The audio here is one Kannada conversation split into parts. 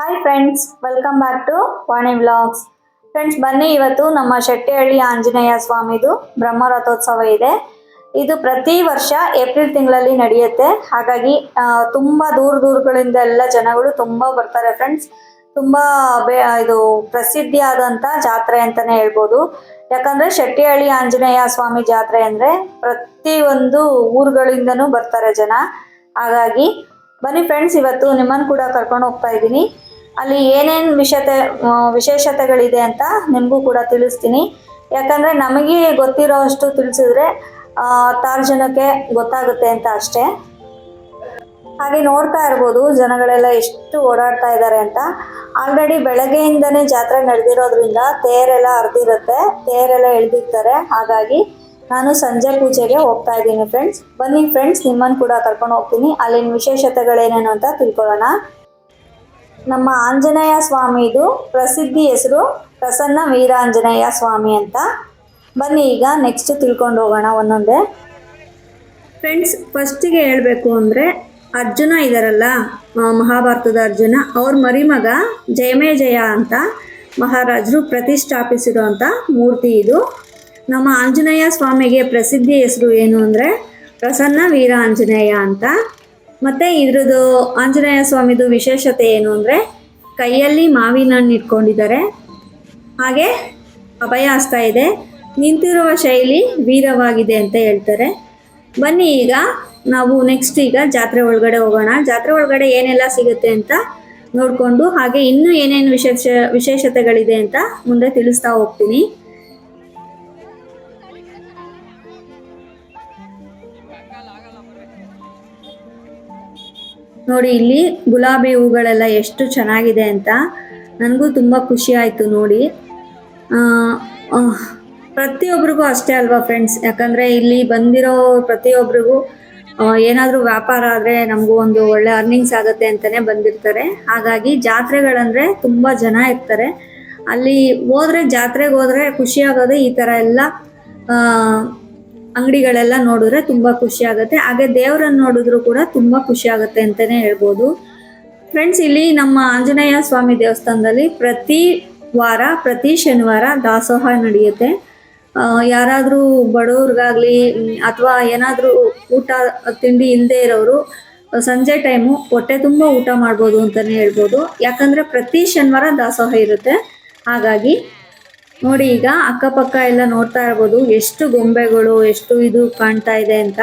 Hi friends welcome back to Vani vlogs friends ಬನ್ನಿ, ಇವತ್ತು ನಮ್ಮ ಶೆಟ್ಟಿಹಳ್ಳಿ ಆಂಜನೇಯ ಸ್ವಾಮಿದು ಬ್ರಹ್ಮ ರಥೋತ್ಸವ ಇದೆ. ಇದು ಪ್ರತಿ ವರ್ಷ ಏಪ್ರಿಲ್ ತಿಂಗಳಲ್ಲಿ ನಡೆಯುತ್ತೆ. ಹಾಗಾಗಿ ತುಂಬಾ ದೂರ ದೂರಗಳಿಂದ ಎಲ್ಲ ಜನಗಳು ತುಂಬಾ ಬರ್ತಾರೆ ಫ್ರೆಂಡ್ಸ್ ತುಂಬಾ ಇದು ಪ್ರಸಿದ್ಧಿಯಾದಂಥ ಜಾತ್ರೆ ಅಂತಾನೆ ಹೇಳ್ಬೋದು. ಯಾಕಂದ್ರೆ ಶೆಟ್ಟಿಹಳ್ಳಿ ಆಂಜನೇಯ ಸ್ವಾಮಿ ಜಾತ್ರೆ ಅಂದ್ರೆ ಪ್ರತಿ ಒಂದು ಊರುಗಳಿಂದನೂ ಬರ್ತಾರೆ ಜನ. ಹಾಗಾಗಿ, ಬನ್ನಿ ಫ್ರೆಂಡ್ಸ್ ಇವತ್ತು ನಿಮ್ಮನ್ನು ಕೂಡ ಕರ್ಕೊಂಡು ಹೋಗ್ತಾ ಇದ್ದೀನಿ. ಅಲ್ಲಿ ಏನೇನು ವಿಷತೆ ವಿಶೇಷತೆಗಳಿದೆ ಅಂತ ನಿಮಗೂ ಕೂಡ ತಿಳಿಸ್ತೀನಿ. ಯಾಕಂದರೆ ನಮಗೆ ಗೊತ್ತಿರೋ ಅಷ್ಟು ತಿಳಿಸಿದ್ರೆ ಹತ್ತಾರು ಜನಕ್ಕೆ ಗೊತ್ತಾಗುತ್ತೆ ಅಂತ ಅಷ್ಟೇ. ಹಾಗೆ ನೋಡ್ತಾ ಇರ್ಬೋದು, ಜನಗಳೆಲ್ಲ ಎಷ್ಟು ಓಡಾಡ್ತಾ ಇದ್ದಾರೆ ಅಂತ. ಆಲ್ರೆಡಿ ಬೆಳಗ್ಗೆಯಿಂದನೇ ಜಾತ್ರೆ ನಡೆದಿರೋದ್ರಿಂದ ತೇರೆಲ್ಲ ಹರಿದಿರುತ್ತೆ, ತೇರೆಲ್ಲ ಎಳ್ದಿರ್ತಾರೆ. ಹಾಗಾಗಿ ನಾನು ಸಂಜೆ ಪೂಜೆಗೆ ಹೋಗ್ತಾ ಇದ್ದೀನಿ ಫ್ರೆಂಡ್ಸ್ ಬನ್ನಿ ಫ್ರೆಂಡ್ಸ್ ನಿಮ್ಮನ್ನು ಕೂಡ ಕರ್ಕೊಂಡು ಹೋಗ್ತೀನಿ. ಅಲ್ಲಿನ ವಿಶೇಷತೆಗಳೇನೇನು ಅಂತ ತಿಳ್ಕೊಳ್ಳೋಣ. ನಮ್ಮ ಆಂಜನೇಯ ಸ್ವಾಮಿದು ಪ್ರಸಿದ್ಧಿ ಹೆಸರು, ಪ್ರಸನ್ನ ವೀರಾಂಜನೇಯ ಸ್ವಾಮಿ ಅಂತ. ಬನ್ನಿ ಈಗ ನೆಕ್ಸ್ಟ್ ತಿಳ್ಕೊಂಡು ಹೋಗೋಣ ಒಂದೊಂದೇ. ಫ್ರೆಂಡ್ಸ್ ಫಸ್ಟಿಗೆ ಹೇಳಬೇಕು ಅಂದರೆ ಅರ್ಜುನ ಇದಾರಲ್ಲ ಮಹಾಭಾರತದ ಅರ್ಜುನ, ಅವ್ರ ಮರಿಮಗ ಜಯಮೇ ಜಯ ಅಂತ ಮಹಾರಾಜರು ಪ್ರತಿಷ್ಠಾಪಿಸಿರುವಂಥ ಮೂರ್ತಿ ಇದು. ನಮ್ಮ ಆಂಜನೇಯ ಸ್ವಾಮಿಗೆ ಪ್ರಸಿದ್ಧಿ ಹೆಸರು ಏನು ಅಂದರೆ ಪ್ರಸನ್ನ ವೀರ ಆಂಜನೇಯ ಅಂತ. ಮತ್ತು ಇದ್ರದ್ದು ಆಂಜನೇಯ ಸ್ವಾಮಿದು ವಿಶೇಷತೆ ಏನು ಅಂದರೆ ಕೈಯಲ್ಲಿ ಮಾವಿನ ಹಣ್ಣು ಇಟ್ಕೊಂಡಿದ್ದಾರೆ. ಹಾಗೆ ಅಭಯ ಹಸ್ತ ಇದೆ. ನಿಂತಿರುವ ಶೈಲಿ ವೀರವಾಗಿದೆ ಅಂತ ಹೇಳ್ತಾರೆ. ಬನ್ನಿ ಈಗ ನಾವು ನೆಕ್ಸ್ಟ್ ಈಗ ಜಾತ್ರೆ ಒಳಗಡೆ ಹೋಗೋಣ. ಜಾತ್ರೆ ಒಳಗಡೆ ಏನೆಲ್ಲ ಸಿಗುತ್ತೆ ಅಂತ ನೋಡಿಕೊಂಡು, ಹಾಗೆ ಇನ್ನೂ ಏನೇನು ವಿಶೇಷ ವಿಶೇಷತೆಗಳಿದೆ ಅಂತ ಮುಂದೆ ತಿಳಿಸ್ತಾ ಹೋಗ್ತೀನಿ. ನೋಡಿ, ಇಲ್ಲಿ ಗುಲಾಬಿ ಹೂಗಳೆಲ್ಲ ಎಷ್ಟು ಚೆನ್ನಾಗಿದೆ ಅಂತ ನನಗೂ ತುಂಬ ಖುಷಿ ಆಯಿತು ನೋಡಿ. ಪ್ರತಿಯೊಬ್ರಿಗೂ ಅಷ್ಟೇ ಅಲ್ವಾ ಫ್ರೆಂಡ್ಸ್ ಯಾಕಂದರೆ ಇಲ್ಲಿ ಬಂದಿರೋ ಪ್ರತಿಯೊಬ್ಬರಿಗೂ ಏನಾದರೂ ವ್ಯಾಪಾರ ಆದರೆ ನಮಗೂ ಒಂದು ಒಳ್ಳೆ ಅರ್ನಿಂಗ್ಸ್ ಆಗುತ್ತೆ ಅಂತಲೇ ಬಂದಿರ್ತಾರೆ. ಹಾಗಾಗಿ ಜಾತ್ರೆಗಳಂದರೆ ತುಂಬ ಜನ ಇರ್ತಾರೆ. ಅಲ್ಲಿ ಹೋದ್ರೆ ಜಾತ್ರೆಗೆ ಹೋದ್ರೆ ಖುಷಿಯಾಗೋದು ಈ ಥರ ಎಲ್ಲ ಅಂಗಡಿಗಳೆಲ್ಲ ನೋಡಿದ್ರೆ ತುಂಬಾ ಖುಷಿ ಆಗುತ್ತೆ. ಹಾಗೆ ದೇವರನ್ನ ನೋಡಿದ್ರು ಕೂಡ ತುಂಬಾ ಖುಷಿ ಆಗುತ್ತೆ ಅಂತಾನೆ ಹೇಳ್ಬೋದು. ಫ್ರೆಂಡ್ಸ್ ಇಲ್ಲಿ ನಮ್ಮ ಆಂಜನೇಯ ಸ್ವಾಮಿ ದೇವಸ್ಥಾನದಲ್ಲಿ ಪ್ರತಿ ವಾರ, ಪ್ರತಿ ಶನಿವಾರ ದಾಸೋಹ ನಡೆಯುತ್ತೆ. ಯಾರಾದರೂ ಬಡವ್ರಿಗಾಗಲಿ, ಅಥವಾ ಏನಾದರೂ ಊಟ, ತಿಂಡಿ ಇಲ್ಲದೆ ಇರೋರು, ಸಂಜೆ ಟೈಮು ಹೊಟ್ಟೆ ತುಂಬ ಊಟ ಮಾಡ್ಬೋದು ಅಂತಲೇ ಹೇಳ್ಬೋದು. ಯಾಕಂದರೆ ಪ್ರತಿ ಶನಿವಾರ ದಾಸೋಹ ಇರುತ್ತೆ. ಹಾಗಾಗಿ ನೋಡಿ, ಈಗ ಅಕ್ಕಪಕ್ಕ ಎಲ್ಲ ನೋಡ್ತಾ ಇರ್ಬೋದು. ಎಷ್ಟು ಗೊಂಬೆಗಳು, ಎಷ್ಟು ಇದು ಕಾಣ್ತಾ ಇದೆ ಅಂತ.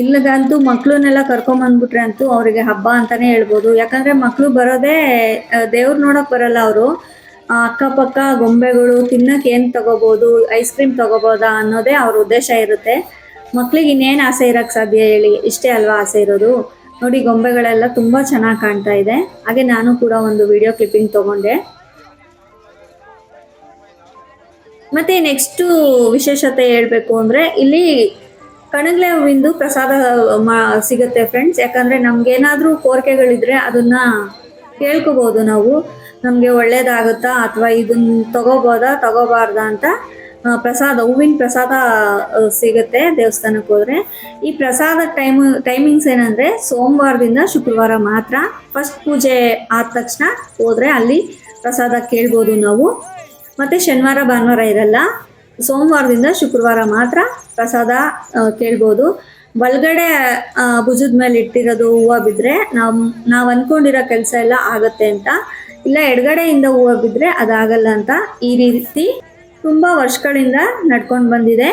ಇಲ್ಲದಂತೂ ಮಕ್ಳನ್ನೆಲ್ಲ ಕರ್ಕೊಂಬಂದ್ಬಿಟ್ರೆ ಅಂತೂ ಅವರಿಗೆ ಹಬ್ಬ ಅಂತಾನೆ ಹೇಳ್ಬೋದು. ಯಾಕಂದ್ರೆ ಮಕ್ಕಳು ಬರೋದೇ ದೇವ್ರು ನೋಡಕ್ ಬರಲ್ಲ ಅವರು. ಅಕ್ಕಪಕ್ಕ ಗೊಂಬೆಗಳು ತಿನ್ನಕ್ಕೆ ಏನು ತಗೋಬೋದು, ಐಸ್ ಕ್ರೀಮ್ ತಗೋಬೋದಾ ಅನ್ನೋದೇ ಅವ್ರ ಉದ್ದೇಶ ಇರುತ್ತೆ. ಮಕ್ಳಿಗೆ ಇನ್ನೇನು ಆಸೆ ಇರಕ್ಕೆ ಸಾಧ್ಯ ಹೇಳಿ? ಇಷ್ಟೇ ಅಲ್ವಾ ಆಸೆ ಇರೋದು? ನೋಡಿ, ಗೊಂಬೆಗಳೆಲ್ಲ ತುಂಬ ಚೆನ್ನಾಗಿ ಕಾಣ್ತಾ ಇದೆ. ಹಾಗೆ ನಾನು ಕೂಡ ಒಂದು ವಿಡಿಯೋ ಕ್ಲಿಪ್ಪಿಂಗ್ ತಗೊಂಡೆ. ಮತ್ತೆ ನೆಕ್ಸ್ಟು ವಿಶೇಷತೆ ಹೇಳಬೇಕು ಅಂದರೆ ಇಲ್ಲಿ ಕಣಗ್ಲೆ ಹೂವಿಂದು ಪ್ರಸಾದ ಸಿಗುತ್ತೆ ಫ್ರೆಂಡ್ಸ್ ಯಾಕಂದರೆ ನಮ್ಗೇನಾದರೂ ಕೋರಿಕೆಗಳಿದ್ರೆ ಅದನ್ನ ಕೇಳ್ಕೊಬೋದು ನಾವು. ನಮಗೆ ಒಳ್ಳೇದಾಗುತ್ತಾ ಅಥವಾ ಇದನ್ನ ತಗೋಬೋದಾ, ತಗೋಬಾರ್ದಾ ಅಂತ ಪ್ರಸಾದ, ಹೂವಿನ ಪ್ರಸಾದ ಸಿಗುತ್ತೆ ದೇವಸ್ಥಾನಕ್ಕೆ ಹೋದ್ರೆ. ಈ ಪ್ರಸಾದ ಟೈಮ್ ಟೈಮಿಂಗ್ಸ್ ಏನಂದರೆ ಸೋಮವಾರದಿಂದ ಶುಕ್ರವಾರ ಮಾತ್ರ. ಫಸ್ಟ್ ಪೂಜೆ ಆದ ತಕ್ಷಣ ಹೋದ್ರೆ ಅಲ್ಲಿ ಪ್ರಸಾದ ಕೇಳ್ಬೋದು ನಾವು. ಮತ್ತು ಶನಿವಾರ, ಭಾನುವಾರ ಇರಲ್ಲ. ಸೋಮವಾರದಿಂದ ಶುಕ್ರವಾರ ಮಾತ್ರ ಪ್ರಸಾದ ಕೇಳ್ಬೋದು. ಬಲಗಡೆ ಭುಜದ ಮೇಲೆ ಇಟ್ಟಿರೋದು ಹೂವು ಬಿದ್ದರೆ ನಾವು ನಾವು ಅಂದ್ಕೊಂಡಿರೋ ಕೆಲಸ ಎಲ್ಲ ಆಗುತ್ತೆ ಅಂತ. ಇಲ್ಲ, ಎಡಗಡೆಯಿಂದ ಹೂವು ಬಿದ್ದರೆ ಅದಾಗಲ್ಲ ಅಂತ ಈ ರೀತಿ ತುಂಬ ವರ್ಷಗಳಿಂದ ನಡ್ಕೊಂಡು ಬಂದಿದೆ.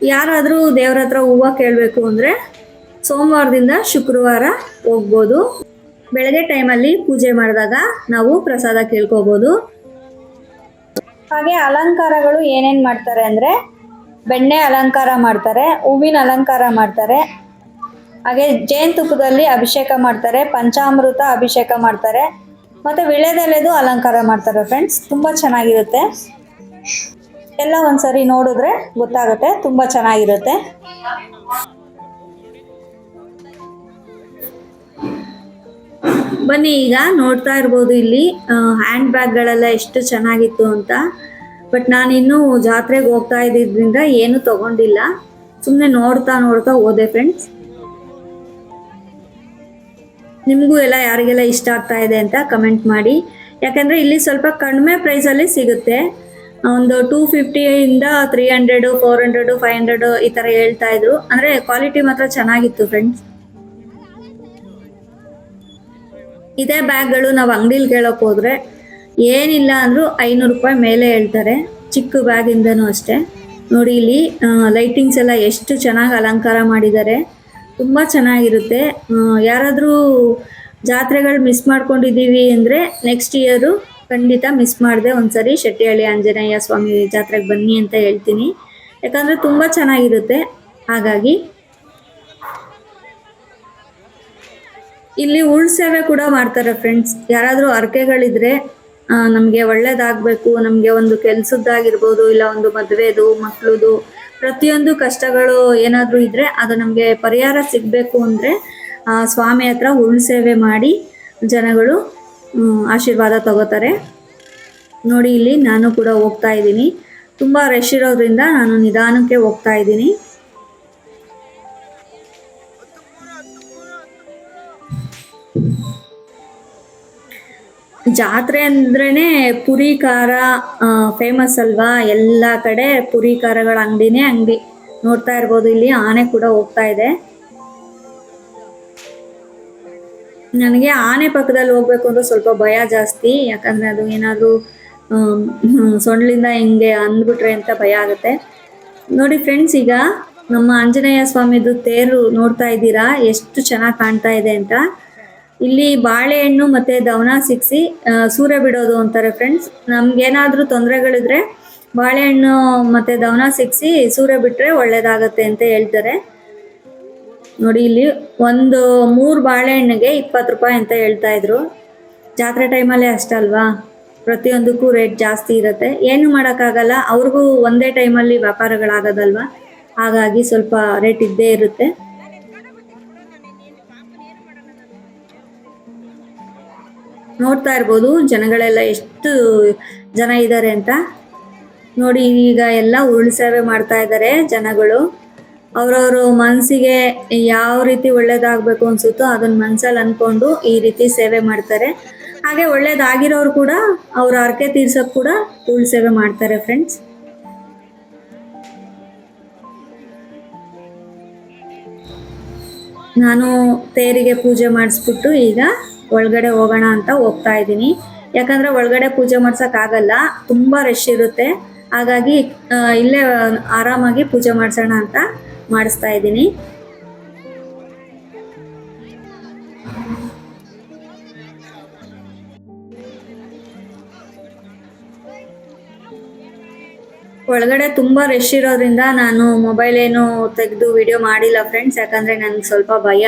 ಯಾರಾದರೂ ದೇವ್ರ ಹತ್ರ ಹೂವು ಕೇಳಬೇಕು ಅಂದರೆ ಸೋಮವಾರದಿಂದ ಶುಕ್ರವಾರ ಹೋಗ್ಬೋದು. ಬೆಳಗ್ಗೆ ಟೈಮಲ್ಲಿ ಪೂಜೆ ಮಾಡಿದಾಗ ನಾವು ಪ್ರಸಾದ ಕೇಳ್ಕೊಬೋದು. ಹಾಗೆ ಅಲಂಕಾರಗಳು ಏನೇನು ಮಾಡ್ತಾರೆ ಅಂದರೆ ಬೆಣ್ಣೆ ಅಲಂಕಾರ ಮಾಡ್ತಾರೆ, ಹೂವಿನ ಅಲಂಕಾರ ಮಾಡ್ತಾರೆ, ಹಾಗೆ ಜೇನುತುಪ್ಪದಲ್ಲಿ ಅಭಿಷೇಕ ಮಾಡ್ತಾರೆ, ಪಂಚಾಮೃತ ಅಭಿಷೇಕ ಮಾಡ್ತಾರೆ, ಮತ್ತು ವಿಳೆದೆಲೆದು ಅಲಂಕಾರ ಮಾಡ್ತಾರೆ ಫ್ರೆಂಡ್ಸ್ ತುಂಬ ಚೆನ್ನಾಗಿರುತ್ತೆ. ಎಲ್ಲ ಒಂದ್ಸರಿ ನೋಡಿದ್ರೆ ಗೊತ್ತಾಗುತ್ತೆ, ತುಂಬ ಚೆನ್ನಾಗಿರುತ್ತೆ. ಬನ್ನಿ, ಈಗ ನೋಡ್ತಾ ಇರ್ಬೋದು ಇಲ್ಲಿ ಹ್ಯಾಂಡ್ ಬ್ಯಾಗ್ಗಳೆಲ್ಲ ಎಷ್ಟು ಚೆನ್ನಾಗಿತ್ತು ಅಂತ. ಬಟ್ ನಾನು ಇನ್ನೂ ಜಾತ್ರೆಗೆ ಹೋಗ್ತಾ ಇದ್ದಿದ್ರಿಂದ ಏನು ತಗೊಂಡಿಲ್ಲ. ಸುಮ್ಮನೆ ನೋಡ್ತಾ ನೋಡ್ತಾ ಹೋದೆ ಫ್ರೆಂಡ್ಸ್ ನಿಮಗೂ ಎಲ್ಲ ಯಾರಿಗೆಲ್ಲ ಇಷ್ಟ ಆಗ್ತಾ ಇದೆ ಅಂತ ಕಮೆಂಟ್ ಮಾಡಿ. ಯಾಕಂದರೆ ಇಲ್ಲಿ ಸ್ವಲ್ಪ ಕಡಿಮೆ ಪ್ರೈಸಲ್ಲಿ ಸಿಗುತ್ತೆ. ಒಂದು two ಫಿಫ್ಟಿಯಿಂದ three hundred four hundred five hundred ಈ ಥರ ಹೇಳ್ತಾ ಇದ್ರು. ಅಂದರೆ ಕ್ವಾಲಿಟಿ ಮಾತ್ರ ಚೆನ್ನಾಗಿತ್ತು ಫ್ರೆಂಡ್ಸ್ ಇದೇ ಬ್ಯಾಗ್ಗಳು ನಾವು ಅಂಗಡಿಲಿ ಕೇಳೋಕೆ ಹೋದ್ರೆ ಏನಿಲ್ಲ ಅಂದ್ರು ಐನೂರು ರೂಪಾಯಿ ಮೇಲೆ ಹೇಳ್ತಾರೆ. ಚಿಕ್ಕ ಬ್ಯಾಗಿಂದನೂ ಅಷ್ಟೇ. ನೋಡಿ ಇಲ್ಲಿ ಲೈಟಿಂಗ್ಸ್ ಎಲ್ಲ ಎಷ್ಟು ಚೆನ್ನಾಗಿ ಅಲಂಕಾರ ಮಾಡಿದ್ದಾರೆ. ತುಂಬ ಚೆನ್ನಾಗಿರುತ್ತೆ. ಯಾರಾದರೂ ಜಾತ್ರೆಗಳು ಮಿಸ್ ಮಾಡ್ಕೊಂಡಿದ್ದೀವಿ ಅಂದರೆ ನೆಕ್ಸ್ಟ್ ಇಯರು ಖಂಡಿತ ಮಿಸ್ ಮಾಡಿದೆ ಒಂದ್ಸರಿ ಶೆಟ್ಟಿಹಳ್ಳಿ ಆಂಜನೇಯ ಸ್ವಾಮಿ ಜಾತ್ರೆಗೆ ಬನ್ನಿ ಅಂತ ಹೇಳ್ತೀನಿ. ಯಾಕಂದರೆ ತುಂಬ ಚೆನ್ನಾಗಿರುತ್ತೆ. ಹಾಗಾಗಿ ಇಲ್ಲಿ ಉಳ್ ಸೇವೆ ಕೂಡ ಮಾಡ್ತಾರೆ ಫ್ರೆಂಡ್ಸ್ ಯಾರಾದರೂ ಹರಕೆಗಳಿದ್ರೆ ನಮಗೆ ಒಳ್ಳೇದಾಗಬೇಕು, ನಮಗೆ ಒಂದು ಕೆಲ್ಸದ್ದಾಗಿರ್ಬೋದು, ಇಲ್ಲ ಒಂದು ಮದುವೆದು ಮಕ್ಕಳದು ಪ್ರತಿಯೊಂದು ಕಷ್ಟಗಳು ಏನಾದರೂ ಇದ್ದರೆ ಅದು ನಮಗೆ ಪರಿಹಾರ ಸಿಗಬೇಕು ಅಂದರೆ ಸ್ವಾಮಿ ಹತ್ರ ಉಳ್ ಸೇವೆ ಮಾಡಿ ಜನಗಳು ಆಶೀರ್ವಾದ ತಗೋತಾರೆ. ನೋಡಿ, ಇಲ್ಲಿ ನಾನು ಕೂಡ ಹೋಗ್ತಾ ಇದ್ದೀನಿ. ತುಂಬ ರಶ್ ಇರೋದ್ರಿಂದ ನಾನು ನಿಧಾನಕ್ಕೆ ಹೋಗ್ತಾ ಇದ್ದೀನಿ. ಜಾತ್ರೆ ಅಂದ್ರೇನೆ ಪುರಿ ಖಾರ ಫೇಮಸ್ ಅಲ್ವಾ? ಎಲ್ಲ ಕಡೆ ಪುರಿ ಖಾರಗಳ ಅಂಗಡಿನೇ ಅಂಗಡಿ. ನೋಡ್ತಾ ಇರ್ಬೋದು, ಇಲ್ಲಿ ಆನೆ ಕೂಡ ಹೋಗ್ತಾ ಇದೆ. ನನಗೆ ಆನೆ ಪಕ್ಕದಲ್ಲಿ ಹೋಗ್ಬೇಕು ಅಂದ್ರೆ ಸ್ವಲ್ಪ ಭಯ ಜಾಸ್ತಿ. ಯಾಕಂದ್ರೆ ಅದು ಏನಾದರೂ ಸೊಂಡ್ಲಿಂದ ಹಿಂಗೆ ಅಂದ್ಬಿಟ್ರೆ ಅಂತ ಭಯ ಆಗುತ್ತೆ. ನೋಡಿ ಫ್ರೆಂಡ್ಸ್ ಈಗ ನಮ್ಮ ಆಂಜನೇಯ ಸ್ವಾಮಿದು ತೇರು ನೋಡ್ತಾ ಇದ್ದೀರಾ? ಎಷ್ಟು ಚೆನ್ನಾಗಿ ಕಾಣ್ತಾ ಇದೆ ಅಂತ. ಇಲ್ಲಿ ಬಾಳೆಹಣ್ಣು ಮತ್ತೆ ದವನ ಸಿಕ್ಸಿ ಸೂರ್ಯ ಬಿಡೋದು ಅಂತಾರೆ ಫ್ರೆಂಡ್ಸ್ ನಮ್ಗೇನಾದ್ರೂ ತೊಂದರೆಗಳಿದ್ರೆ ಬಾಳೆಹಣ್ಣು ಮತ್ತೆ ದವನ ಸಿಕ್ಸಿ ಸೂರ್ಯ ಬಿಟ್ರೆ ಒಳ್ಳೇದಾಗತ್ತೆ ಅಂತ ಹೇಳ್ತಾರೆ. ನೋಡಿ ಇಲ್ಲಿ ಒಂದು ಮೂರು ಬಾಳೆಹಣ್ಣಿಗೆ ಇಪ್ಪತ್ತು ರೂಪಾಯಿ ಅಂತ ಹೇಳ್ತಾ ಇದ್ರು. ಜಾತ್ರೆ ಟೈಮಲ್ಲೇ ಅಷ್ಟಲ್ವಾ ಪ್ರತಿಯೊಂದಕ್ಕೂ ರೇಟ್ ಜಾಸ್ತಿ ಇರುತ್ತೆ. ಏನು ಮಾಡೋಕ್ಕಾಗಲ್ಲ, ಅವ್ರಿಗೂ ಒಂದೇ ಟೈಮಲ್ಲಿ ವ್ಯಾಪಾರಗಳಾಗೋದಲ್ವಾ? ಹಾಗಾಗಿ ಸ್ವಲ್ಪ ರೇಟ್ ಇದ್ದೇ ಇರುತ್ತೆ. ನೋಡ್ತಾ ಇರ್ಬೋದು. ಜನಗಳೆಲ್ಲ ಎಷ್ಟು ಜನ ಇದ್ದಾರೆ ಅಂತ. ನೋಡಿ, ಈಗ ಎಲ್ಲ ಉರುಳು ಸೇವೆ ಮಾಡ್ತಾ ಇದ್ದಾರೆ ಜನಗಳು. ಅವ್ರವ್ರ ಮನಸ್ಸಿಗೆ ಯಾವ ರೀತಿ ಒಳ್ಳೇದಾಗಬೇಕು ಅನ್ಸುತ್ತೋ ಅದನ್ನ ಮನಸ್ಸಲ್ಲಿ ಅನ್ಕೊಂಡು ಈ ರೀತಿ ಸೇವೆ ಮಾಡ್ತಾರೆ. ಹಾಗೆ ಒಳ್ಳೇದಾಗಿರೋರು ಕೂಡ ಅವ್ರ ಹರಕೆ ತೀರ್ಸೋಕೆ ಕೂಡ ಉರುಳು ಸೇವೆ ಮಾಡ್ತಾರೆ ಫ್ರೆಂಡ್ಸ್ ನಾನು ತೇರಿಗೆ ಪೂಜೆ ಮಾಡಿಸ್ಬಿಟ್ಟು ಈಗ ಒಳಗಡೆ ಹೋಗೋಣ ಅಂತ ಹೋಗ್ತಾ ಇದ್ದೀನಿ. ಯಾಕಂದ್ರೆ ಒಳಗಡೆ ಪೂಜೆ ಮಾಡ್ಸಕ್ ಆಗಲ್ಲ, ತುಂಬಾ ರಶ್ ಇರುತ್ತೆ. ಹಾಗಾಗಿ ಇಲ್ಲೇ ಆರಾಮಾಗಿ ಪೂಜೆ ಮಾಡ್ಸೋಣ ಅಂತ ಮಾಡಿಸ್ತಾ ಇದ್ದೀನಿ. ಒಳಗಡೆ ತುಂಬ ರಶ್ ಇರೋದ್ರಿಂದ ನಾನು ಮೊಬೈಲ್ ಏನು ತೆಗೆದು ವಿಡಿಯೋ ಮಾಡಿಲ್ಲ ಫ್ರೆಂಡ್ಸ್ ಯಾಕಂದ್ರೆ ನನಗೆ ಸ್ವಲ್ಪ ಭಯ.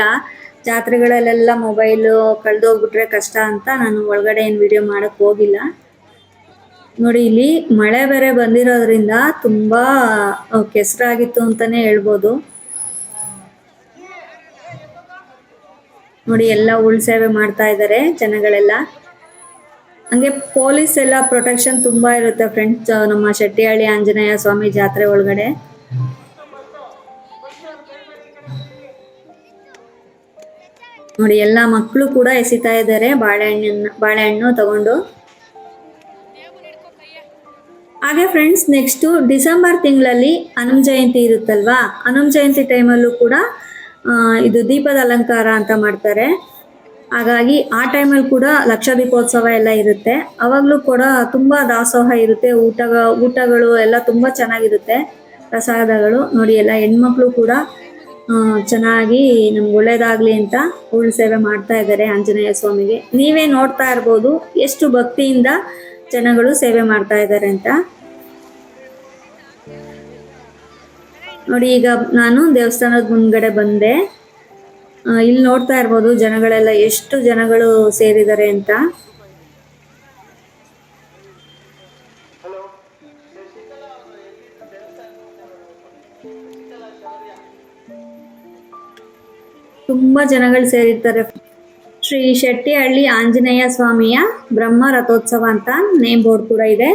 ಜಾತ್ರೆಗಳಲ್ಲೆಲ್ಲ ಮೊಬೈಲು ಕಳೆದೋಗ್ಬಿಟ್ರೆ ಕಷ್ಟ ಅಂತ ನಾನು ಒಳಗಡೆ ಏನು ವಿಡಿಯೋ ಮಾಡೋಕ್ಕೆ ಹೋಗಿಲ್ಲ. ನೋಡಿ, ಇಲ್ಲಿ ಮಳೆ ಬೇರೆ ಬಂದಿರೋದ್ರಿಂದ ತುಂಬ ಕೆಸರಾಗಿತ್ತು ಅಂತಾನೆ ಹೇಳ್ಬೋದು. ನೋಡಿ, ಎಲ್ಲ ಉಳ್ ಸೇವೆ ಮಾಡ್ತಾ ಇದ್ದಾರೆ ಜನಗಳೆಲ್ಲ. ಹಂಗೆ ಪೊಲೀಸ್ ಎಲ್ಲ ಪ್ರೊಟೆಕ್ಷನ್ ತುಂಬಾ ಇರುತ್ತೆ ಫ್ರೆಂಡ್ಸ್ ನಮ್ಮ ಶೆಟ್ಟಿಹಳ್ಳಿ ಆಂಜನೇಯ ಸ್ವಾಮಿ ಜಾತ್ರೆ ಒಳಗಡೆ. ನೋಡಿ, ಎಲ್ಲ ಮಕ್ಕಳು ಕೂಡ ಎಸಿತಾ ಇದ್ದಾರೆ. ಬಾಳೆಹಣ್ಣನ್ನ, ಬಾಳೆಹಣ್ಣು ತಗೊಂಡು. ಹಾಗೆ ಫ್ರೆಂಡ್ಸ್ ನೆಕ್ಸ್ಟು ಡಿಸೆಂಬರ್ ತಿಂಗಳಲ್ಲಿ ಹನುಮ ಜಯಂತಿ ಇರುತ್ತಲ್ವಾ? ಹನುಮ ಜಯಂತಿ ಟೈಮಲ್ಲೂ ಕೂಡ ಇದು ದೀಪದ ಅಲಂಕಾರ ಅಂತ ಮಾಡ್ತಾರೆ. ಹಾಗಾಗಿ ಆ ಟೈಮಲ್ಲಿ ಕೂಡ ಲಕ್ಷ ದೀಪೋತ್ಸವ ಎಲ್ಲ ಇರುತ್ತೆ. ಅವಾಗಲೂ ಕೂಡ ತುಂಬ ದಾಸೋಹ ಇರುತ್ತೆ. ಊಟ ಊಟಗಳು ಎಲ್ಲ ತುಂಬ ಚೆನ್ನಾಗಿರುತ್ತೆ. ಪ್ರಸಾದಗಳು. ನೋಡಿ, ಎಲ್ಲ ಹೆಣ್ಮಕ್ಳು ಕೂಡ ಚೆನ್ನಾಗಿ ನಮ್ಗೆ ಒಳ್ಳೇದಾಗ್ಲಿ ಅಂತ ಉಳ್ಳು ಸೇವೆ ಮಾಡ್ತಾ ಇದ್ದಾರೆ ಆಂಜನೇಯ ಸ್ವಾಮಿಗೆ. ನೀವೇ ನೋಡ್ತಾ ಇರ್ಬೋದು ಎಷ್ಟು ಭಕ್ತಿಯಿಂದ ಜನಗಳು ಸೇವೆ ಮಾಡ್ತಾ ಇದ್ದಾರೆ ಅಂತ. ನೋಡಿ, ಈಗ ನಾನು ದೇವಸ್ಥಾನದ ಮುಂದ್ಗಡೆ ಬಂದೆ. ಇಲ್ಲಿ ನೋಡ್ತಾ ಇರ್ಬೋದು ಜನಗಳೆಲ್ಲ ಎಷ್ಟು ಜನಗಳು ಸೇರಿದ್ದಾರೆ ಅಂತ. ತುಂಬಾ ಜನಗಳು ಸೇರಿರ್ತಾರೆ. ಶ್ರೀ ಶೆಟ್ಟಿಹಳ್ಳಿ ಆಂಜನೇಯ ಸ್ವಾಮಿಯ ಬ್ರಹ್ಮ ರಥೋತ್ಸವ ಅಂತ ನೇಮ್ ಬೋರ್ಡ್ ಕೂಡ ಇದೆ.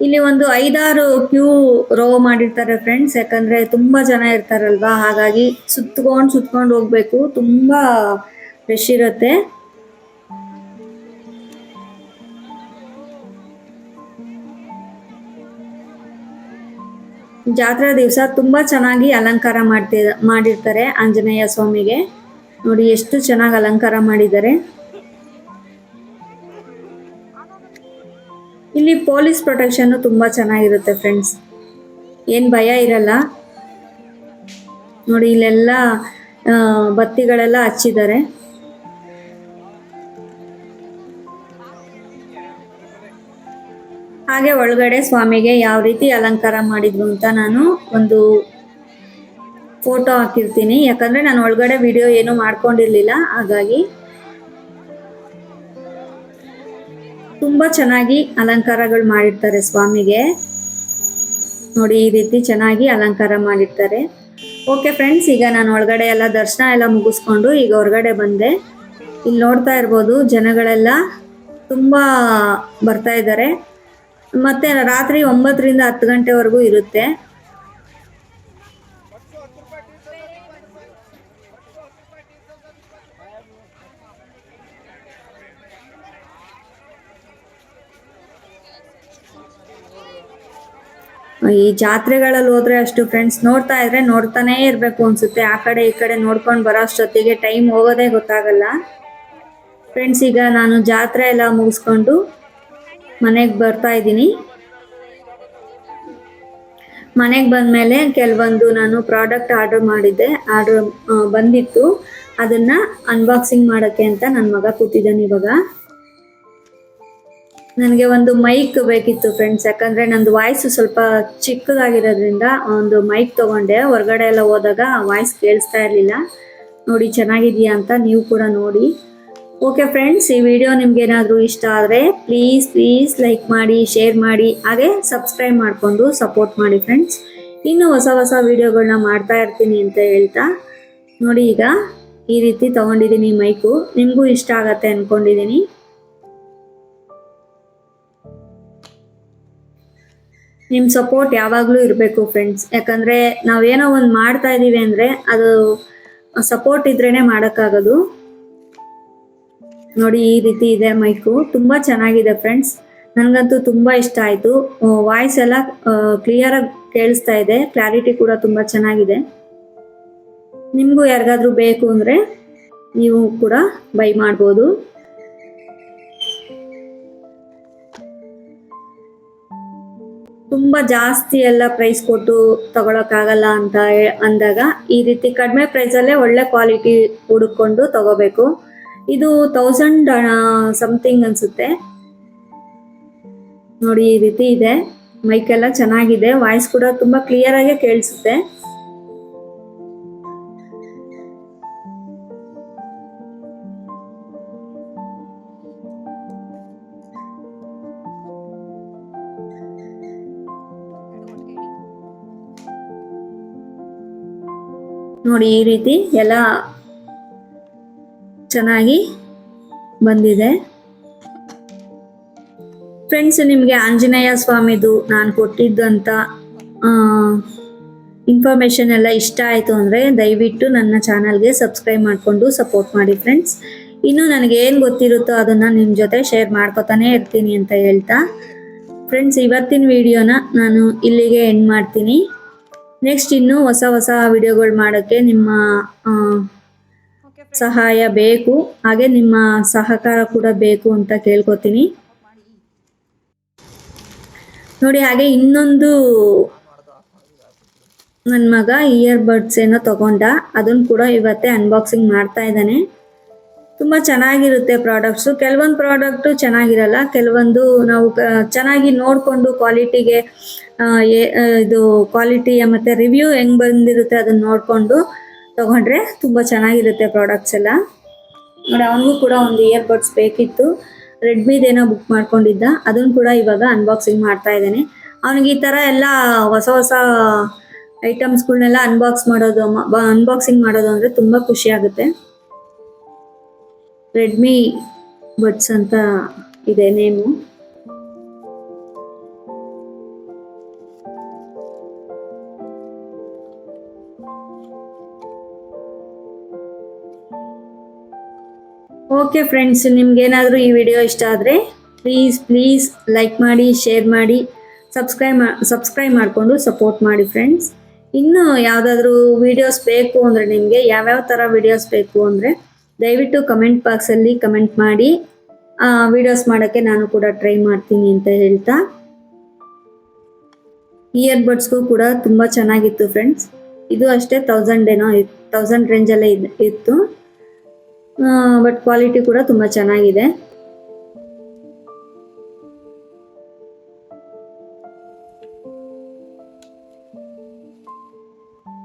ಇಲ್ಲಿ ಒಂದು ಐದಾರು ಕ್ಯೂ ರೋ ಮಾಡಿರ್ತಾರೆ ಫ್ರೆಂಡ್ಸ್ ಯಾಕಂದ್ರೆ ತುಂಬಾ ಜನ ಇರ್ತಾರಲ್ವಾ? ಹಾಗಾಗಿ ಸುತ್ಕೊಂಡು ಸುತ್ಕೊಂಡು ಹೋಗ್ಬೇಕು. ತುಂಬಾ ರಶ್ ಇರುತ್ತೆ. ಜಾತ್ರಾ ದಿವಸ ತುಂಬಾ ಚೆನ್ನಾಗಿ ಅಲಂಕಾರ ಮಾಡ್ತಿ ಮಾಡಿರ್ತಾರೆ ಆಂಜನೇಯ ಸ್ವಾಮಿಗೆ. ನೋಡಿ ಎಷ್ಟು ಚೆನ್ನಾಗಿ ಅಲಂಕಾರ ಮಾಡಿದ್ದಾರೆ. ಇಲ್ಲಿ ಪೊಲೀಸ್ ಪ್ರೊಟೆಕ್ಷನ್ ತುಂಬಾ ಚೆನ್ನಾಗಿರುತ್ತೆ ಫ್ರೆಂಡ್ಸ್ ಏನು ಭಯ ಇರಲ್ಲ. ನೋಡಿ ಇಲ್ಲೆಲ್ಲ ಬತ್ತಿಗಳೆಲ್ಲ ಹಚ್ಚಿದ್ದಾರೆ. ಹಾಗೆ ಒಳಗಡೆ ಸ್ವಾಮಿಗೆ ಯಾವ ರೀತಿ ಅಲಂಕಾರ ಮಾಡಿದ್ರು ಅಂತ ನಾನು ಒಂದು ಫೋಟೋ ಹಾಕಿರ್ತೀನಿ. ಯಾಕಂದ್ರೆ ನಾನು ಒಳಗಡೆ ವಿಡಿಯೋ ಏನು ಮಾಡ್ಕೊಂಡಿರ್ಲಿಲ್ಲ. ಹಾಗಾಗಿ ತುಂಬಾ ಚೆನ್ನಾಗಿ ಅಲಂಕಾರಗಳು ಮಾಡಿರ್ತಾರೆ ಸ್ವಾಮಿಗೆ. ನೋಡಿ, ಈ ರೀತಿ ಚೆನ್ನಾಗಿ ಅಲಂಕಾರ ಮಾಡಿರ್ತಾರೆ. ಓಕೆ ಫ್ರೆಂಡ್ಸ್ ಈಗ ನಾನು ಒಳಗಡೆ ಎಲ್ಲ ದರ್ಶನ ಎಲ್ಲ ಮುಗಿಸ್ಕೊಂಡು ಈಗ ಹೊರಗಡೆ ಬಂದೆ. ಇಲ್ಲಿ ನೋಡ್ತಾ ಇರ್ಬೋದು, ಜನಗಳೆಲ್ಲ ತುಂಬ ಬರ್ತಾ ಇದ್ದಾರೆ. ಮತ್ತೆ ರಾತ್ರಿ ಒಂಬತ್ತರಿಂದ ಹತ್ತು ಗಂಟೆವರೆಗೂ ಇರುತ್ತೆ. ಈ ಜಾತ್ರೆಗಳಲ್ಲಿ ಹೋದ್ರೆ ಅಷ್ಟು ಫ್ರೆಂಡ್ಸ್ ನೋಡ್ತಾ ಇದ್ರೆ ನೋಡ್ತಾನೆ ಇರ್ಬೇಕು ಅನ್ಸುತ್ತೆ. ಆ ಕಡೆ ಈ ಕಡೆ ನೋಡ್ಕೊಂಡು ಬರೋ ಅಷ್ಟೊತ್ತಿಗೆ ಟೈಮ್ ಹೋಗೋದೇ ಗೊತ್ತಾಗಲ್ಲ. ಫ್ರೆಂಡ್ಸ್ ಈಗ ನಾನು ಜಾತ್ರೆ ಎಲ್ಲ ಮುಗಿಸ್ಕೊಂಡು ಮನೆಗೆ ಬರ್ತಾ ಇದ್ದೀನಿ. ಮನೆಗೆ ಬಂದ್ಮೇಲೆ ಕೆಲವೊಂದು ನಾನು ಪ್ರಾಡಕ್ಟ್ ಆರ್ಡರ್ ಮಾಡಿದ್ದೆ. ಆರ್ಡರ್ ಬಂದಿತ್ತು. ಅದನ್ನ ಅನ್ಬಾಕ್ಸಿಂಗ್ ಮಾಡೋಕ್ಕೆ ಅಂತ ನನ್ನ ಮಗ ಕೂತಿದ್ದಾನೆ ಇವಾಗ. ನನಗೆ ಒಂದು ಮೈಕ್ ಬೇಕಿತ್ತು ಫ್ರೆಂಡ್ಸ್ ಯಾಕಂದ್ರೆ ನಂದು ವಾಯ್ಸ್ ಸ್ವಲ್ಪ ಚಿಕ್ಕದಾಗಿರೋದ್ರಿಂದ ಒಂದು ಮೈಕ್ ತಗೊಂಡೆ. ಹೊರಗಡೆ ಎಲ್ಲ ಹೋದಾಗ ವಾಯ್ಸ್ ಕೇಳಿಸ್ತಾ ಇರಲಿಲ್ಲ. ನೋಡಿ, ಚೆನ್ನಾಗಿದೆಯಾ ಅಂತ ನೀವು ಕೂಡ ನೋಡಿ. ಓಕೆ ಫ್ರೆಂಡ್ಸ್ ಈ ವಿಡಿಯೋ ನಿಮ್ಗೆ ಏನಾದರೂ ಇಷ್ಟ ಆದರೆ ಪ್ಲೀಸ್ ಪ್ಲೀಸ್ ಲೈಕ್ ಮಾಡಿ ಶೇರ್ ಮಾಡಿ, ಹಾಗೆ ಸಬ್ಸ್ಕ್ರೈಬ್ ಮಾಡಿಕೊಂಡು ಸಪೋರ್ಟ್ ಮಾಡಿ ಫ್ರೆಂಡ್ಸ್ ಇನ್ನು ಹೊಸ ಹೊಸ ವಿಡಿಯೋಗಳನ್ನ ಮಾಡ್ತಾ ಇರ್ತೀನಿ ಅಂತ ಹೇಳ್ತಾ. ನೋಡಿ ಈಗ ಈ ರೀತಿ ತಗೊಂಡಿದ್ದೀನಿ ಮೈಕು ನಿಮಗೂ ಇಷ್ಟ ಆಗತ್ತೆ ಅನ್ಕೊಂಡಿದ್ದೀನಿ. ನಿಮ್ಮ ಸಪೋರ್ಟ್ ಯಾವಾಗಲೂ ಇರಬೇಕು ಫ್ರೆಂಡ್ಸ್ ಯಾಕಂದರೆ ನಾವೇನೋ ಒಂದು ಮಾಡ್ತಾ ಇದೀವಿ ಅಂದ್ರೆ ಅದು ಸಪೋರ್ಟ್ ಇದ್ರೇ ಮಾಡೋಕ್ಕಾಗೋದು. ನೋಡಿ ಈ ರೀತಿ ಇದೆ ಮೈಕು ತುಂಬಾ ಚೆನ್ನಾಗಿದೆ ಫ್ರೆಂಡ್ಸ್ ನನಗಂತೂ ತುಂಬಾ ಇಷ್ಟ ಆಯ್ತು. ವಾಯ್ಸ್ ಎಲ್ಲ ಕ್ಲಿಯರಾಗಿ ಕೇಳಿಸ್ತಾ ಇದೆ. ಕ್ಲಾರಿಟಿ ಕೂಡ ತುಂಬಾ ಚೆನ್ನಾಗಿದೆ. ನಿಮಗೂ ಯಾರಿಗಾದ್ರೂ ಬೇಕು ಅಂದ್ರೆ ನೀವು ಕೂಡ ಬೈ ಮಾಡ್ಬೋದು. ತುಂಬ ಜಾಸ್ತಿ ಎಲ್ಲ ಪ್ರೈಸ್ ಕೊಟ್ಟು ತಗೊಳಕ್ಕಾಗಲ್ಲ ಅಂತ ಅಂದಾಗ ಈ ರೀತಿ ಕಡಿಮೆ ಪ್ರೈಸಲ್ಲೇ ಒಳ್ಳೆ ಕ್ವಾಲಿಟಿ ಹುಡುಕೊಂಡು ತಗೋಬೇಕು. ಇದು ತೌಸಂಡ್ ಸಮಥಿಂಗ್ ಅನ್ಸುತ್ತೆ. ನೋಡಿ ಈ ರೀತಿ ಇದೆ. ಮೈಕ್ ಎಲ್ಲ ಚೆನ್ನಾಗಿದೆ. ವಾಯ್ಸ್ ಕೂಡ ತುಂಬಾ ಕ್ಲಿಯರ್ ಆಗಿ ಕೇಳಿಸುತ್ತೆ. ನೋಡಿ ಈ ರೀತಿ ಎಲ್ಲ ಚೆನ್ನಾಗಿ ಬಂದಿದೆ. ಫ್ರೆಂಡ್ಸ್ ನಿಮಗೆ ಆಂಜನೇಯ ಸ್ವಾಮಿದು ನಾನು ಕೊಟ್ಟಿದ್ದಂಥ ಇನ್ಫಾರ್ಮೇಷನ್ ಎಲ್ಲ ಇಷ್ಟ ಆಯಿತು ಅಂದರೆ ದಯವಿಟ್ಟು ನನ್ನ ಚಾನಲ್ಗೆ ಸಬ್ಸ್ಕ್ರೈಬ್ ಮಾಡಿಕೊಂಡು ಸಪೋರ್ಟ್ ಮಾಡಿ ಫ್ರೆಂಡ್ಸ್ ಇನ್ನು ನನಗೆ ಏನು ಗೊತ್ತಿರುತ್ತೋ ಅದನ್ನು ನಿಮ್ಮ ಜೊತೆ ಶೇರ್ ಮಾಡ್ಕೊತಾನೆ ಇರ್ತೀನಿ ಅಂತ ಹೇಳ್ತಾ. ಫ್ರೆಂಡ್ಸ್ ಇವತ್ತಿನ ವಿಡಿಯೋನ ನಾನು ಇಲ್ಲಿಗೆ ಎಂಡ್ ಮಾಡ್ತೀನಿ. ನೆಕ್ಸ್ಟ್ ಇನ್ನು ಹೊಸ ಹೊಸ ವಿಡಿಯೋಗಳು ಮಾಡೋಕ್ಕೆ ನಿಮ್ಮ ಸಹಾಯ ಬೇಕು. ಹಾಗೆ ನಿಮ್ಮ ಸಹಕಾರ ಕೂಡ ಬೇಕು ಅಂತ ಕೇಳ್ಕೊತೀನಿ. ನೋಡಿ ಹಾಗೆ ಇನ್ನೊಂದು ನನ್ನ ಮಗ ಇಯರ್ ಬಡ್ಸ್ ಏನೋ ತಗೊಂಡ. ಅದನ್ನು ಕೂಡ ಇವತ್ತೇ ಅನ್ಬಾಕ್ಸಿಂಗ್ ಮಾಡ್ತಾ ಇದ್ದಾನೆ. ತುಂಬ ಚೆನ್ನಾಗಿರುತ್ತೆ ಪ್ರಾಡಕ್ಟ್ಸು ಕೆಲವೊಂದು ಪ್ರಾಡಕ್ಟ್ ಚೆನ್ನಾಗಿರಲ್ಲ, ಕೆಲವೊಂದು ನಾವು ಚೆನ್ನಾಗಿ ನೋಡಿಕೊಂಡು ಕ್ವಾಲಿಟಿಗೆ ಇದು ಕ್ವಾಲಿಟಿ ಮತ್ತು ರಿವ್ಯೂ ಹೆಂಗ್ ಬಂದಿರುತ್ತೆ ಅದನ್ನ ನೋಡಿಕೊಂಡು ತಗೊಂಡ್ರೆ ತುಂಬ ಚೆನ್ನಾಗಿರುತ್ತೆ ಪ್ರಾಡಕ್ಟ್ಸ್ ಎಲ್ಲ. ನೋಡಿ, ಅವನಿಗೂ ಕೂಡ ಒಂದು ಇಯರ್ ಬಡ್ಸ್ ಬೇಕಿತ್ತು ರೆಡ್ಮಿದೇನೋ ಬುಕ್ ಮಾಡ್ಕೊಂಡಿದ್ದ ಅದನ್ನು ಕೂಡ ಇವಾಗ ಅನ್ಬಾಕ್ಸಿಂಗ್ ಮಾಡ್ತಾ ಇದ್ದೇನೆ. ಅವನಿಗೆ ಈ ಥರ ಎಲ್ಲ ಹೊಸ ಹೊಸ ಐಟಮ್ಸ್ಗಳನ್ನೆಲ್ಲ ಅನ್ಬಾಕ್ಸ್ ಮಾಡೋದು ಅನ್ಬಾಕ್ಸಿಂಗ್ ಮಾಡೋದು ಅಂದರೆ ತುಂಬ ಖುಷಿ ಆಗುತ್ತೆ. ರೆಡ್ಮಿ ಬಡ್ಸ್ ಅಂತ ಇದೆ ನೇಮು ಓಕೆ ಫ್ರೆಂಡ್ಸ್ ನಿಮ್ಗೇನಾದರೂ ಈ ವಿಡಿಯೋ ಇಷ್ಟ ಆದರೆ ಪ್ಲೀಸ್ ಪ್ಲೀಸ್ ಲೈಕ್ ಮಾಡಿ ಶೇರ್ ಮಾಡಿ ಸಬ್ಸ್ಕ್ರೈಬ್ ಸಬ್ಸ್ಕ್ರೈಬ್ ಮಾಡಿಕೊಂಡು ಸಪೋರ್ಟ್ ಮಾಡಿ ಫ್ರೆಂಡ್ಸ್ ಇನ್ನು ಯಾವುದಾದ್ರೂ ವೀಡಿಯೋಸ್ ಬೇಕು ಅಂದರೆ ನಿಮಗೆ, ಯಾವ್ಯಾವ ಥರ ವೀಡಿಯೋಸ್ ಬೇಕು ಅಂದರೆ ದಯವಿಟ್ಟು ಕಮೆಂಟ್ ಬಾಕ್ಸಲ್ಲಿ ಕಮೆಂಟ್ ಮಾಡಿ. ವಿಡಿಯೋಸ್ ಮಾಡೋಕ್ಕೆ ನಾನು ಕೂಡ ಟ್ರೈ ಮಾಡ್ತೀನಿ ಅಂತ ಹೇಳ್ತಾ. ಇಯರ್ ಬಡ್ಸ್ಗೂ ಕೂಡ ತುಂಬ ಚೆನ್ನಾಗಿತ್ತು ಫ್ರೆಂಡ್ಸ್ ಇದು ಅಷ್ಟೇ ತೌಸಂಡ್ ಏನೋ ತೌಸಂಡ್ ರೇಂಜಲ್ಲೇ ಇತ್ತು. ಬಟ್ ಕ್ವಾಲಿಟಿ ಕೂಡ ತುಂಬ ಚೆನ್ನಾಗಿದೆ.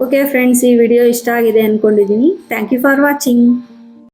ಓಕೆ ಫ್ರೆಂಡ್ಸ್ ಈ ವಿಡಿಯೋ ಇಷ್ಟ ಆಗಿದೆ ಅಂದ್ಕೊಂಡಿದ್ದೀನಿ ಥ್ಯಾಂಕ್ ಯು ಫಾರ್ ವಾಚಿಂಗ್